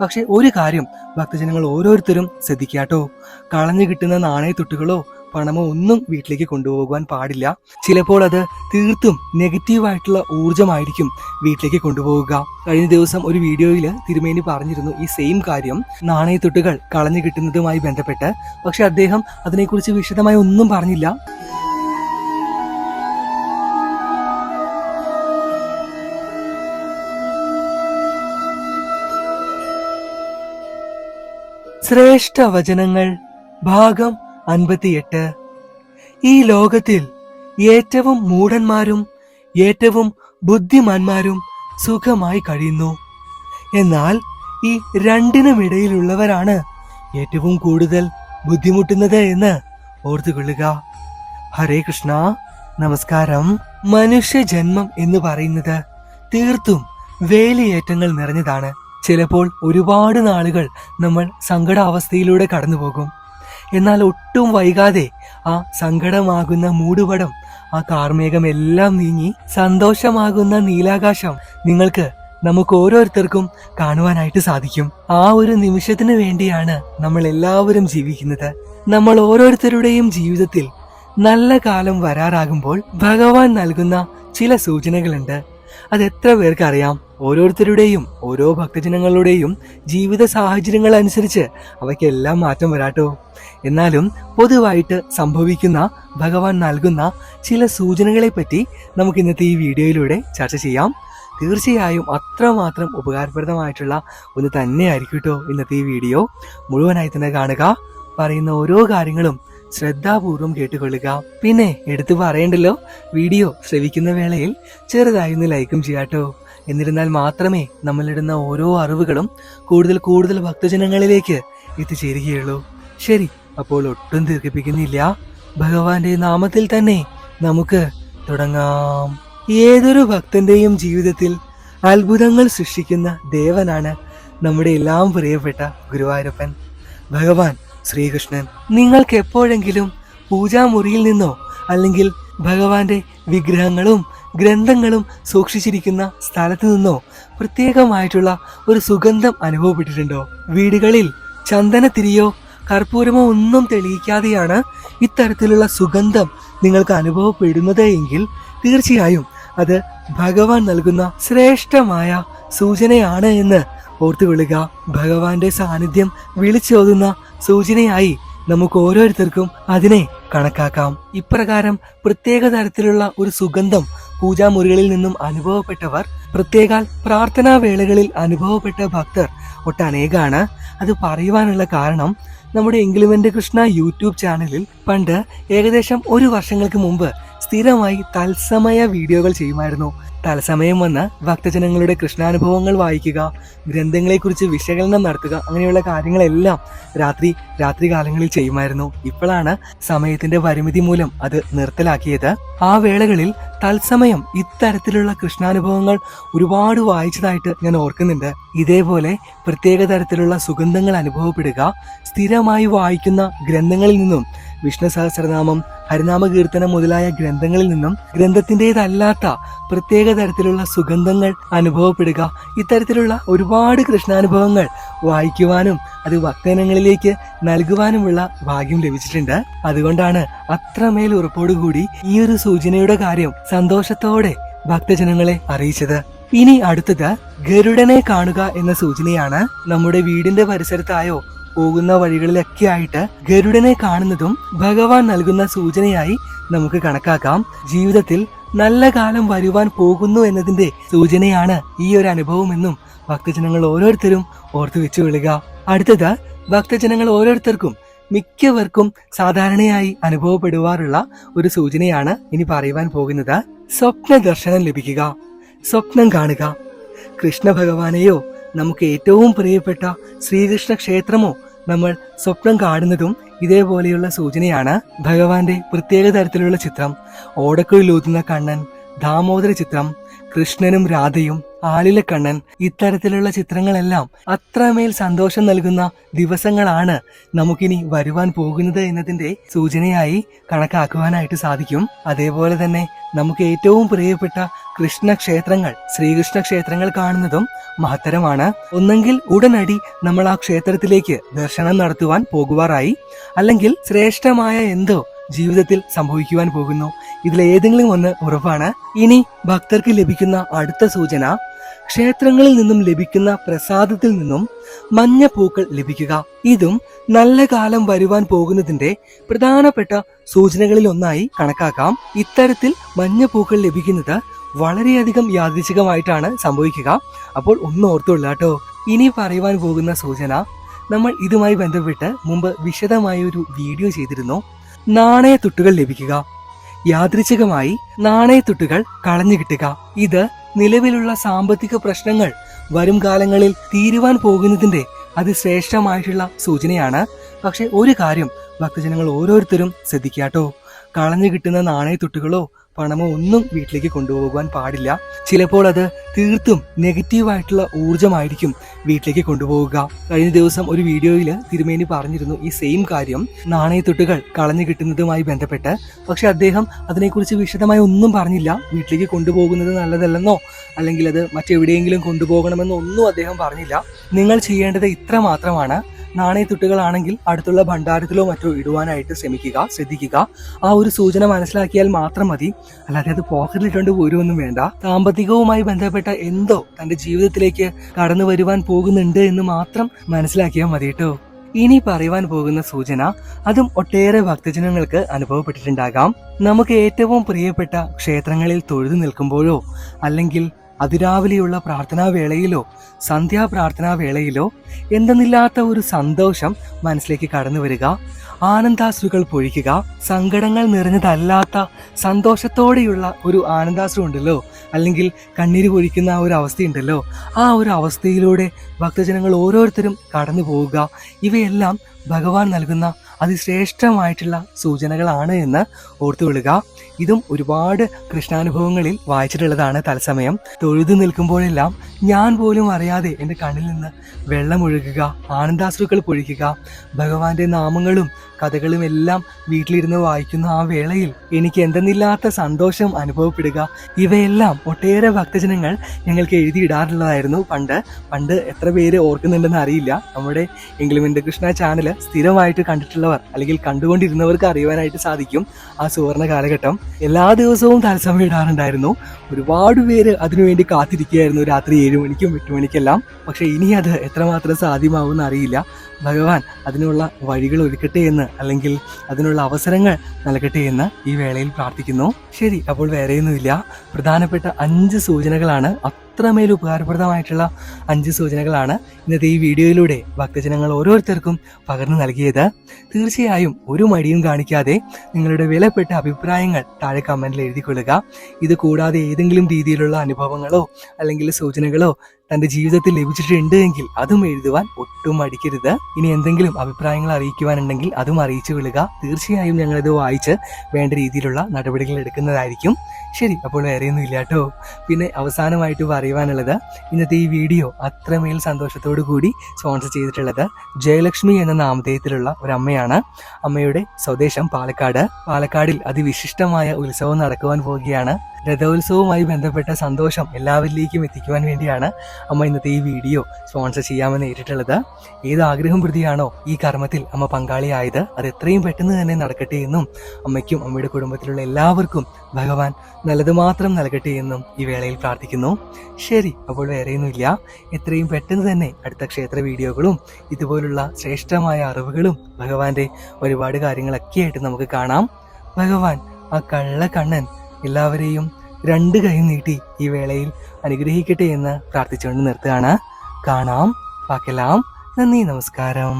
പക്ഷെ ഒരു കാര്യം ഭക്തജനങ്ങൾ ഓരോരുത്തരും ശ്രദ്ധിക്കാട്ടോ. കളഞ്ഞു കിട്ടുന്ന നാണയത്തുട്ടുകളോ പണമോ ഒന്നും വീട്ടിലേക്ക് കൊണ്ടുപോകുവാൻ പാടില്ല. ചിലപ്പോൾ അത് തീർത്തും നെഗറ്റീവായിട്ടുള്ള ഊർജമായിരിക്കും വീട്ടിലേക്ക് കൊണ്ടുപോവുക. കഴിഞ്ഞ ദിവസം ഒരു വീഡിയോയിൽ തിരുമേനി പറഞ്ഞിരുന്നു ഈ സെയിം കാര്യം. നാണയത്തുട്ടുകൾ കളഞ്ഞു കിട്ടുന്നതുമായി ബന്ധപ്പെട്ട്. പക്ഷെ അദ്ദേഹം അതിനെക്കുറിച്ച് വിശദമായി ഒന്നും പറഞ്ഞില്ല. ശ്രേഷ്ഠ വചനങ്ങൾ ഭാഗം അൻപത്തിയെട്ട്. ഈ ലോകത്തിൽ ഏറ്റവും മൂഢന്മാരും ഏറ്റവും ബുദ്ധിമാന്മാരും സുഖമായി കഴിയുന്നു. എന്നാൽ ഈ രണ്ടിനുമിടയിലുള്ളവരാണ് ഏറ്റവും കൂടുതൽ ബുദ്ധിമുട്ടുന്നത് എന്ന് ഓർത്തുകൊള്ളുക. ഹരേ കൃഷ്ണ. നമസ്കാരം. മനുഷ്യ ജന്മം എന്ന് പറയുന്നത് തീർത്തും വേലിയേറ്റങ്ങൾ നിറഞ്ഞതാണ്. ചിലപ്പോൾ ഒരുപാട് നാളുകൾ നമ്മൾ സങ്കടാവസ്ഥയിലൂടെ കടന്നുപോകും. എന്നാൽ ഒട്ടും വൈകാതെ ആ സങ്കടമാകുന്ന മൂടുപടം ആ കാർമേഘമെല്ലാം നീങ്ങി സന്തോഷമാകുന്ന നീലാകാശം നിങ്ങൾക്ക് നമുക്ക് ഓരോരുത്തർക്കും കാണുവാനായിട്ട് സാധിക്കും. ആ ഒരു നിമിഷത്തിന് വേണ്ടിയാണ് നമ്മൾ എല്ലാവരും ജീവിക്കുന്നത്. നമ്മൾ ഓരോരുത്തരുടെയും ജീവിതത്തിൽ നല്ല കാലം വരാറാകുമ്പോൾ ഭഗവാൻ നൽകുന്ന ചില സൂചനകളുണ്ട്. അത് എത്ര പേർക്ക് അറിയാം ഓരോരുത്തരുടെയും ഓരോ ഭക്തജനങ്ങളുടെയും ജീവിത സാഹചര്യങ്ങൾ അനുസരിച്ച് അവയ്ക്കെല്ലാം മാറ്റം വരാട്ടോ. എന്നാലും പൊതുവായിട്ട് സംഭവിക്കുന്ന ഭഗവാൻ നൽകുന്ന ചില സൂചനകളെ പറ്റി നമുക്ക് ഇന്നത്തെ ഈ വീഡിയോയിലൂടെ ചർച്ച ചെയ്യാം. തീർച്ചയായും അത്രമാത്രം ഉപകാരപ്രദമായിട്ടുള്ള ഒന്ന് തന്നെയായിരിക്കും കേട്ടോ ഇന്നത്തെ ഈ വീഡിയോ. മുഴുവനായി തന്നെ കാണുക പറയുന്ന ഓരോ കാര്യങ്ങളും ശ്രദ്ധാപൂർവം കേട്ടുകൊള്ളുക. പിന്നെ എടുത്തു പറയണ്ടല്ലോ വീഡിയോ ശ്രവിക്കുന്ന വേളയിൽ ചെറുതായി ഒന്ന് ലൈക്കും ചെയ്യാട്ടോ. എന്നിരുന്നാൽ മാത്രമേ നമ്മളിടുന്ന ഓരോ അറിവുകളും കൂടുതൽ കൂടുതൽ ഭക്തജനങ്ങളിലേക്ക് എത്തിച്ചേരുകയുള്ളൂ. ശരി അപ്പോൾ ഒട്ടും ദീർഘിപ്പിക്കുന്നില്ല. ഭഗവാന്റെ നാമത്തിൽ തന്നെ നമുക്ക് തുടങ്ങാം. ഏതൊരു ഭക്തന്റെയും ജീവിതത്തിൽ അത്ഭുതങ്ങൾ സൃഷ്ടിക്കുന്ന ദേവനാണ് നമ്മുടെ എല്ലാം പ്രിയപ്പെട്ട ഗുരുവായൂരപ്പൻ. ഭഗവാൻ ശ്രീകൃഷ്ണൻ നിങ്ങൾക്ക് എപ്പോഴെങ്കിലും പൂജാമുറിയിൽ നിന്നോ അല്ലെങ്കിൽ ഭഗവാന്റെ വിഗ്രഹങ്ങളും ഗ്രന്ഥങ്ങളും സൂക്ഷിച്ചിരിക്കുന്ന സ്ഥലത്തു നിന്നോ പ്രത്യേകമായിട്ടുള്ള ഒരു സുഗന്ധം അനുഭവപ്പെട്ടിട്ടുണ്ടോ? വീടുകളിൽ ചന്ദനത്തിരിയോ കർപ്പൂരമോ ഒന്നും തെളിയിക്കാതെയാണ് ഇത്തരത്തിലുള്ള സുഗന്ധം നിങ്ങൾക്ക് അനുഭവപ്പെടുന്നത് എങ്കിൽ തീർച്ചയായും അത് ഭഗവാൻ നൽകുന്ന ശ്രേഷ്ഠമായ സൂചനയാണ് എന്ന് ഓർത്തുകൊള്ളുക. ഭഗവാന്റെ സാന്നിധ്യം വിളിച്ചോതുന്ന സൂചനയായി നമുക്ക് ഓരോരുത്തർക്കും അതിനെ കണക്കാക്കാം. ഇപ്രകാരം പ്രത്യേക തരത്തിലുള്ള ഒരു സുഗന്ധം പൂജാമുറികളിൽ നിന്നും അനുഭവപ്പെട്ടവർ പ്രത്യേകാൽ പ്രാർത്ഥനാ വേളകളിൽ അനുഭവപ്പെട്ട ഭക്തർ ഒട്ടനേകാണ്. അത് പറയുവാനുള്ള കാരണം നമ്മുടെ ഇംഗ്ലിമെന്റ് കൃഷ്ണ യൂട്യൂബ് ചാനലിൽ പണ്ട് ഏകദേശം ഒരു വർഷങ്ങൾക്ക് മുമ്പ് സ്ഥിരമായി തത്സമയ വീഡിയോകൾ ചെയ്യുമായിരുന്നു. തത്സമയം വന്ന ഭക്തജനങ്ങളുടെ കൃഷ്ണാനുഭവങ്ങൾ വായിക്കുക ഗ്രന്ഥങ്ങളെക്കുറിച്ച് വിശകലനം നടത്തുക അങ്ങനെയുള്ള കാര്യങ്ങളെല്ലാം രാത്രി രാത്രി കാലങ്ങളിൽ ചെയ്യുമായിരുന്നു. ഇപ്പോഴാണ് സമയത്തിന്റെ പരിമിതി മൂലം അത് നിർത്തലാക്കിയത്. ആ വേളകളിൽ തത്സമയം ഇത്തരത്തിലുള്ള കൃഷ്ണാനുഭവങ്ങൾ ഒരുപാട് വായിച്ചതായിട്ട് ഞാൻ ഓർക്കുന്നുണ്ട്. ഇതേപോലെ പ്രത്യേക തരത്തിലുള്ള സുഗന്ധങ്ങൾ അനുഭവപ്പെടുക സ്ഥിരമായി വായിക്കുന്ന ഗ്രന്ഥങ്ങളിൽ നിന്നും വിഷ്ണു സഹസ്രനാമം ഹരിനാമ കീർത്തനം മുതലായ ഗ്രന്ഥങ്ങളിൽ നിന്നും ഗ്രന്ഥത്തിന്റെതല്ലാത്ത പ്രത്യേക തരത്തിലുള്ള സുഗന്ധങ്ങൾ അനുഭവപ്പെടുക ഇത്തരത്തിലുള്ള ഒരുപാട് കൃഷ്ണാനുഭവങ്ങൾ വായിക്കുവാനും അത് ഭക്തജനങ്ങളിലേക്ക് നൽകുവാനുമുള്ള ഭാഗ്യം ലഭിച്ചിട്ടുണ്ട്. അതുകൊണ്ടാണ് അത്രമേൽ ഉറപ്പോടുകൂടി ഈ ഒരു സൂചനയുടെ കാര്യം സന്തോഷത്തോടെ ഭക്തജനങ്ങളെ അറിയിച്ചത്. ഇനി അടുത്തത് ഗരുഡനെ കാണുക എന്ന സൂചനയാണ്. നമ്മുടെ വീടിന്റെ പരിസരത്തായോ പോകുന്ന വഴികളിലൊക്കെ ആയിട്ട് ഗരുഡനെ കാണുന്നതും ഭഗവാൻ നൽകുന്ന സൂചനയായി നമുക്ക് കണക്കാക്കാം. ജീവിതത്തിൽ നല്ല കാലം വരുവാൻ പോകുന്നു എന്നതിന്റെ സൂചനയാണ് ഈ ഒരു അനുഭവം എന്നും ഭക്തജനങ്ങൾ ഓരോരുത്തരും ഓർത്തു വെച്ചു കൊള്ളുക അടുത്തത് ഭക്തജനങ്ങൾ ഓരോരുത്തർക്കും മിക്കവർക്കും സാധാരണയായി അനുഭവപ്പെടുവാറുള്ള ഒരു സൂചനയാണ് ഇനി പറയുവാൻ പോകുന്നത്. സ്വപ്ന ദർശനം ലഭിക്കുക. സ്വപ്നം കാണുക. കൃഷ്ണ ഭഗവാനെയോ നമുക്ക് ഏറ്റവും പ്രിയപ്പെട്ട ശ്രീകൃഷ്ണ ക്ഷേത്രമോ നമ്മൾ സ്വപ്നം കാണുന്നതും ഇതേപോലെയുള്ള സൂചനയാണ് ഭഗവാന്റെ പ്രത്യേക തരത്തിലുള്ള ചിത്രം. ഓടക്കുഴിലൂതുന്ന കണ്ണൻ ദാമോദര ചിത്രം കൃഷ്ണനും രാധയും ആലിലക്കണ്ണൻ ഇത്തരത്തിലുള്ള ചിത്രങ്ങളെല്ലാം അത്രമേൽ സന്തോഷം നൽകുന്ന ദിവസങ്ങളാണ് നമുക്കിനി വരുവാൻ പോകുന്നത് എന്നതിന്റെ സൂചനയായി കണക്കാക്കുവാനായിട്ട് സാധിക്കും. അതേപോലെ തന്നെ നമുക്ക് ഏറ്റവും പ്രിയപ്പെട്ട കൃഷ്ണ ക്ഷേത്രങ്ങൾ ശ്രീകൃഷ്ണ ക്ഷേത്രങ്ങൾ കാണുന്നതും മഹത്തരമാണ്. ഒന്നെങ്കിൽ ഉടനടി നമ്മൾ ആ ക്ഷേത്രത്തിലേക്ക് ദർശനം നടത്തുവാൻ പോകുവാറായി. അല്ലെങ്കിൽ ശ്രേഷ്ഠമായ എന്തോ ജീവിതത്തിൽ സംഭവിക്കുവാൻ പോകുന്നു. ഇതിലേതെങ്കിലും ഒന്ന് ഉറപ്പാണ്. ഇനി ഭക്തർക്ക് ലഭിക്കുന്ന അടുത്ത സൂചന ക്ഷേത്രങ്ങളിൽ നിന്നും ലഭിക്കുന്ന പ്രസാദത്തിൽ നിന്നും മഞ്ഞ പൂക്കൾ ലഭിക്കുക. ഇതും നല്ല കാലം വരുവാൻ പോകുന്നതിന്റെ പ്രധാനപ്പെട്ട സൂചനകളിൽ ഒന്നായി കണക്കാക്കാം. ഇത്തരത്തിൽ മഞ്ഞ പൂക്കൾ ലഭിക്കുന്നത് വളരെയധികം യാദൃശികമായിട്ടാണ് സംഭവിക്കുക. അപ്പോൾ ഒന്ന് ഓർത്തുള്ള കേട്ടോ. ഇനി പറയുവാൻ പോകുന്ന സൂചന നമ്മൾ ഇതുമായി ബന്ധപ്പെട്ട് മുമ്പ് വിശദമായ ഒരു വീഡിയോ ചെയ്തിരുന്നു. നാണയത്തുട്ടുകൾ ലഭിക്കുക. യാദൃച്ഛികമായി നാണയത്തുട്ടുകൾ കളഞ്ഞു കിട്ടുക. ഇത് നിലവിലുള്ള സാമ്പത്തിക പ്രശ്നങ്ങൾ വരും കാലങ്ങളിൽ തീരുവാൻ പോകുന്നതിന്റെ അതിശ്രേഷ്ഠമായിട്ടുള്ള സൂചനയാണ്. പക്ഷെ ഒരു കാര്യം ഭക്തജനങ്ങൾ ഓരോരുത്തരും ശ്രദ്ധിക്കാട്ടോ. കളഞ്ഞു കിട്ടുന്ന നാണയത്തുട്ടുകളോ പണമോ ഒന്നും വീട്ടിലേക്ക് കൊണ്ടുപോകുവാൻ പാടില്ല. ചിലപ്പോൾ അത് തീർത്തും നെഗറ്റീവായിട്ടുള്ള ഊർജമായിരിക്കും വീട്ടിലേക്ക് കൊണ്ടുപോകുക കഴിഞ്ഞ ദിവസം ഒരു വീഡിയോയിൽ തിരുമേനി പറഞ്ഞിരുന്നു ഈ സെയിം കാര്യം. നാണയത്തൊട്ടുകൾ കളഞ്ഞു കിട്ടുന്നതുമായി ബന്ധപ്പെട്ട്. പക്ഷെ അദ്ദേഹം അതിനെക്കുറിച്ച് വിശദമായി ഒന്നും പറഞ്ഞില്ല. വീട്ടിലേക്ക് കൊണ്ടുപോകുന്നത് നല്ലതല്ലെന്നോ അല്ലെങ്കിൽ അത് മറ്റെവിടെയെങ്കിലും കൊണ്ടുപോകണമെന്നോ ഒന്നും അദ്ദേഹം പറഞ്ഞില്ല. നിങ്ങൾ ചെയ്യേണ്ടത് ഇത്ര മാത്രമാണ് നാണയത്തുട്ടുകളാണെങ്കിൽ അടുത്തുള്ള ഭണ്ഡാരത്തിലോ മറ്റോ ഇടുവാനായിട്ട് ശ്രമിക്കുക ശ്രദ്ധിക്കുക. ആ ഒരു സൂചന മനസ്സിലാക്കിയാൽ മാത്രം മതി. അല്ലാതെ അത് പോക്കറ്റിലിട്ടുണ്ട് പോരുമൊന്നും വേണ്ട. സാമ്പത്തികവുമായി ബന്ധപ്പെട്ട എന്തോ തന്റെ ജീവിതത്തിലേക്ക് കടന്നു വരുവാൻ പോകുന്നുണ്ട് എന്ന് മാത്രം മനസ്സിലാക്കിയാൽ മതി കേട്ടോ. ഇനി പറയുവാൻ പോകുന്ന സൂചന അതും ഒട്ടേറെ ഭക്തജനങ്ങൾക്ക് അനുഭവപ്പെട്ടിട്ടുണ്ടാകാം. നമുക്ക് ഏറ്റവും പ്രിയപ്പെട്ട ക്ഷേത്രങ്ങളിൽ തൊഴുതു നിൽക്കുമ്പോഴോ അല്ലെങ്കിൽ അതിരാവിലെയുള്ള പ്രാർത്ഥനാ വേളയിലോ സന്ധ്യാ പ്രാർത്ഥനാ വേളയിലോ എന്തെന്നില്ലാത്ത ഒരു സന്തോഷം മനസ്സിലേക്ക് കടന്നു വരിക ആനന്ദാശ്രുകൾ പൊഴിക്കുക സങ്കടങ്ങൾ നിറഞ്ഞതല്ലാത്ത സന്തോഷത്തോടെയുള്ള ഒരു ആനന്ദാശ്രു ഉണ്ടല്ലോ അല്ലെങ്കിൽ കണ്ണീര് പൊഴിക്കുന്ന ആ ഒരു അവസ്ഥയുണ്ടല്ലോ ആ ഒരു അവസ്ഥയിലൂടെ ഭക്തജനങ്ങൾ ഓരോരുത്തരും കടന്നു പോവുക. ഇവയെല്ലാം ഭഗവാൻ നൽകുന്ന അതിശ്രേഷ്ഠമായിട്ടുള്ള സൂചനകളാണ് എന്ന് ഓർത്തുകൊള്ളുക ഇതും ഒരുപാട് കൃഷ്ണാനുഭവങ്ങളിൽ വായിച്ചിട്ടുള്ളതാണ് തത്സമയം. തൊഴുതു നിൽക്കുമ്പോഴെല്ലാം ഞാൻ പോലും അറിയാതെ എന്റെ കണ്ണിൽ നിന്ന് വെള്ളമൊഴുകുക ആനന്ദാശ്രുക്കൾ പൊഴിക്കുക ഭഗവാന്റെ നാമങ്ങളും കഥകളും എല്ലാം വീട്ടിലിരുന്ന് വായിക്കുന്ന ആ വേളയിൽ എനിക്ക് എന്തെന്നില്ലാത്ത സന്തോഷം അനുഭവപ്പെടുക. ഇവയെല്ലാം ഒട്ടേറെ ഭക്തജനങ്ങൾ ഞങ്ങൾക്ക് എഴുതിയിടാറുള്ളതായിരുന്നു. പണ്ട് പണ്ട് എത്ര പേര് ഓർക്കുന്നുണ്ടെന്ന് അറിയില്ല. നമ്മുടെ എന്റെ കൃഷ്ണ ചാനൽ സ്ഥിരമായിട്ട് കണ്ടിട്ടുള്ളവർ അല്ലെങ്കിൽ കണ്ടുകൊണ്ടിരുന്നവർക്ക് അറിയുവാനായിട്ട് സാധിക്കും ആ സുവർണ കാലഘട്ടം. എല്ലാ ദിവസവും തത്സമയം ഇടാറുണ്ടായിരുന്നു. ഒരുപാട് പേര് അതിനുവേണ്ടി കാത്തിരിക്കുകയായിരുന്നു രാത്രി ഏഴ് മണിക്കും എട്ട് മണിക്കെല്ലാം. പക്ഷേ ഇനി അത് എത്രമാത്രം സാധ്യമാവുമെന്ന് അറിയില്ല. ഭഗവാൻ അതിനുള്ള വഴികൾ ഒരുക്കട്ടെ എന്ന് അല്ലെങ്കിൽ അതിനുള്ള അവസരങ്ങൾ നൽകട്ടെ എന്ന് ഈ വേളയിൽ പ്രാർത്ഥിക്കുന്നു. ശരി അപ്പോൾ വേറെയൊന്നുമില്ല. പ്രധാനപ്പെട്ട അഞ്ച് സൂചനകളാണ് അത്രമേൽ ഉപകാരപ്രദമായിട്ടുള്ള അഞ്ച് സൂചനകളാണ് ഇന്നത്തെ ഈ വീഡിയോയിലൂടെ ഭക്തജനങ്ങൾ ഓരോരുത്തർക്കും പകർന്നു നൽകിയത്. തീർച്ചയായും ഒരു മടിയും കാണിക്കാതെ നിങ്ങളുടെ വിലപ്പെട്ട അഭിപ്രായങ്ങൾ താഴെ കമന്റിൽ എഴുതിക്കൊള്ളുക. ഇത് കൂടാതെ ഏതെങ്കിലും രീതിയിലുള്ള അനുഭവങ്ങളോ അല്ലെങ്കിൽ സൂചനകളോ തന്റെ ജീവിതത്തിൽ ലഭിച്ചിട്ടുണ്ട് എങ്കിൽ അതും എഴുതുവാൻ ഒട്ടും മടിക്കരുത്. ഇനി എന്തെങ്കിലും അഭിപ്രായങ്ങൾ അറിയിക്കുവാനുണ്ടെങ്കിൽ അതും അറിയിച്ചു വിടുക തീർച്ചയായും ഞങ്ങളിത് വായിച്ച് വേണ്ട രീതിയിലുള്ള നടപടികൾ എടുക്കുന്നതായിരിക്കും. ശരി അപ്പോൾ വേറെയൊന്നും ഇല്ല കേട്ടോ. പിന്നെ അവസാനമായിട്ട് പറയുവാനുള്ളത് ഇന്നത്തെ ഈ വീഡിയോ അത്രമേൽ സന്തോഷത്തോടു കൂടി സ്പോൺസർ ചെയ്തിട്ടുള്ളത് ജയലക്ഷ്മി എന്ന നാമധേയത്തിലുള്ള ഒരു അമ്മയാണ്. അമ്മയുടെ സ്വദേശം പാലക്കാട്. പാലക്കാടിൽ അതിവിശിഷ്ടമായ ഉത്സവം നടക്കുവാൻ പോവുകയാണ്. രഥോത്സവവുമായി ബന്ധപ്പെട്ട സന്തോഷം എല്ലാവരിലേക്കും എത്തിക്കുവാൻ വേണ്ടിയാണ് അമ്മ ഇന്നത്തെ ഈ വീഡിയോ സ്പോൺസർ ചെയ്യാമെന്ന് ഏറ്റിട്ടുള്ളത് ഏത് ആഗ്രഹം പ്രതിയാണോ ഈ കർമ്മത്തിൽ അമ്മ പങ്കാളിയായത് അത് എത്രയും പെട്ടെന്ന് തന്നെ നടക്കട്ടെ എന്നും അമ്മയ്ക്കും അമ്മയുടെ കുടുംബത്തിലുള്ള എല്ലാവർക്കും ഭഗവാൻ നല്ലത് മാത്രം നൽകട്ടെ എന്നും ഈ വേളയിൽ പ്രാർത്ഥിക്കുന്നു. ശരി അപ്പോൾ വേറെയൊന്നുമില്ല. എത്രയും പെട്ടെന്ന് തന്നെ അടുത്ത ക്ഷേത്ര വീഡിയോകളും ഇതുപോലുള്ള ശ്രേഷ്ഠമായ അറിവുകളും ഭഗവാന്റെ ഒരുപാട് കാര്യങ്ങളൊക്കെ ആയിട്ട് നമുക്ക് കാണാം. ഭഗവാൻ ആ കള്ള കണ്ണൻ എല്ലാവരെയും രണ്ട് കൈ നീട്ടി ഈ വേളയിൽ അനുഗ്രഹിക്കട്ടെ എന്ന് പ്രാർത്ഥിച്ചുകൊണ്ട് നിർത്തുകയാണ്. കാണാം പാക്കലാം നന്ദി നമസ്കാരം.